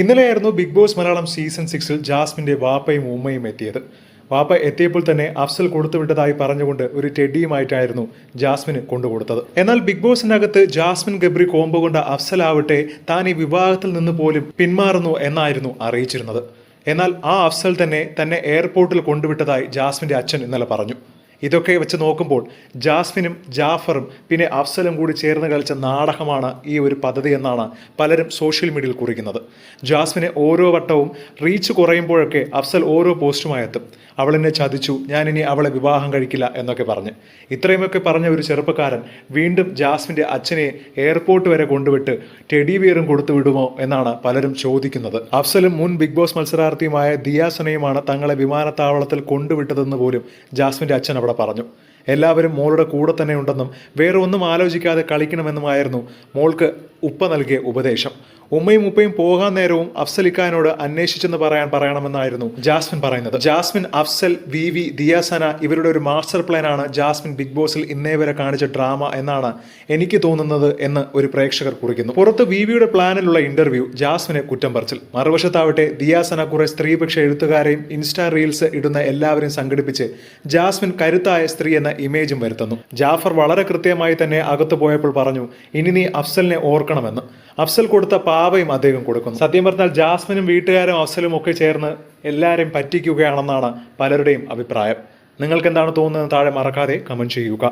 ഇന്നലെയായിരുന്നു big boss Malayalam season സിക്സിൽ ജാസ്മിന്റെ വാപ്പയും ഉമ്മയും എത്തിയത്. വാപ്പ എത്തിയപ്പോൾ തന്നെ അഫ്സൽ കൊടുത്തുവിട്ടതായി പറഞ്ഞുകൊണ്ട് ഒരു ടെഡിയുമായിട്ടായിരുന്നു ജാസ്മിന് കൊണ്ടുകൊടുത്തത് എന്നാൽ ബിഗ് ബോസിനകത്ത് ജാസ്മിൻ ഗബ്രി കോമ്പ് കൊണ്ട അഫ്സൽ ആവട്ടെ താൻ ഈ വിവാഹത്തിൽ നിന്ന് പോലും പിന്മാറുന്നു എന്നായിരുന്നു അറിയിച്ചിരുന്നത്. എന്നാൽ ആ അഫ്സൽ തന്നെ തന്നെ എയർപോർട്ടിൽ കൊണ്ടുവിട്ടതായി ജാസ്മിന്റെ അച്ഛൻ ഇന്നലെ പറഞ്ഞു. ഇതൊക്കെ വെച്ച് നോക്കുമ്പോൾ ജാസ്മിനും ജാഫറും പിന്നെ അഫ്സലും കൂടി ചേർന്ന് കളിച്ച നാടകമാണ് ഈ ഒരു പദ്ധതി എന്നാണ് പലരും സോഷ്യൽ മീഡിയയിൽ കുറിക്കുന്നത്. ജാസ്മിനെ ഓരോ വട്ടവും റീച്ച് കുറയുമ്പോഴൊക്കെ അഫ്സൽ ഓരോ പോസ്റ്റുമായി എത്തും. അവൾ എന്നെ ചതിച്ചു ഞാൻ ഇനി അവളെ വിവാഹം കഴിക്കില്ല എന്നൊക്കെ പറഞ്ഞ്. ഇത്രയുമൊക്കെ പറഞ്ഞ ഒരു ചെറുപ്പക്കാരൻ വീണ്ടും ജാസ്മിന്റെ അച്ഛനെ എയർപോർട്ട് വരെ കൊണ്ടുവിട്ട് ടെഡി ബിയറും കൊടുത്തു വിടുമോ എന്നാണ് പലരും ചോദിക്കുന്നത്. അഫ്സലും മുൻ ബിഗ് ബോസ് മത്സരാർത്ഥിയുമായ ദിയാസനയുമാണ് തങ്ങളെ വിമാനത്താവളത്തിൽ കൊണ്ടുവിട്ടതെന്ന് പോലും ജാസ്മിന്റെ അച്ഛൻ അവിടെ പറഞ്ഞു. എല്ലാവരും മോളുടെ കൂടെ തന്നെ ഉണ്ടെന്നും വേറെ ഒന്നും ആലോചിക്കാതെ കളിക്കണമെന്നുമായിരുന്നു മോൾക്ക് ഉപ്പ നൽകിയ ഉപദേശം. ഉമ്മയും ഉപ്പയും പോകാൻ നേരവും അഫ്സലിക്കാനോട് അന്വേഷിച്ചെന്ന് പറയാൻ പറയണമെന്നായിരുന്നു ജാസ്മിൻ പറയുന്നത്. ജാസ്മിൻ അഫ്സൽ വി വി ദിയാസന ഇവരുടെ ഒരു മാസ്റ്റർ പ്ലാൻ ആണ് ജാസ്മിൻ ബിഗ് ബോസിൽ ഇന്നേ വരെ കാണിച്ച ഡ്രാമ എന്നാണ് എനിക്ക് തോന്നുന്നത് എന്ന് ഒരു പ്രേക്ഷകർ കുറിക്കുന്നു. പുറത്ത് വി വിയുടെ പ്ലാനിലുള്ള ഇന്റർവ്യൂ ജാസ്മിനെ കുറ്റം പറിച്ചിൽ. മറുവശത്താവട്ടെ ദിയാസന കുറെ സ്ത്രീപക്ഷ എഴുത്തുകാരെയും ഇൻസ്റ്റാ റീൽസ് ഇടുന്ന എല്ലാവരെയും സംഘടിപ്പിച്ച് ജാസ്മിൻ കരുത്തായ സ്ത്രീ എന്ന ഇമേജും വരുത്തുന്നു. ജാഫർ വളരെ കൃത്യമായി തന്നെ അകത്തു പോയപ്പോൾ പറഞ്ഞു ഇനി നീ അഫ്സലിനെ ഓർക്കണമെന്ന്. അഫ്സൽ കൊടുത്ത പാവയും അദ്ദേഹം കൊടുക്കുന്നു. സത്യം പറഞ്ഞാൽ ജാസ്മിനും വീട്ടുകാരും അഫ്സലും ഒക്കെ ചേർന്ന് എല്ലാവരെയും പറ്റിക്കുകയാണെന്നാണ് പലരുടെയും അഭിപ്രായം. നിങ്ങൾക്ക് എന്താണ് തോന്നുന്നത് താഴെ മറക്കാതെ കമന്റ് ചെയ്യുക.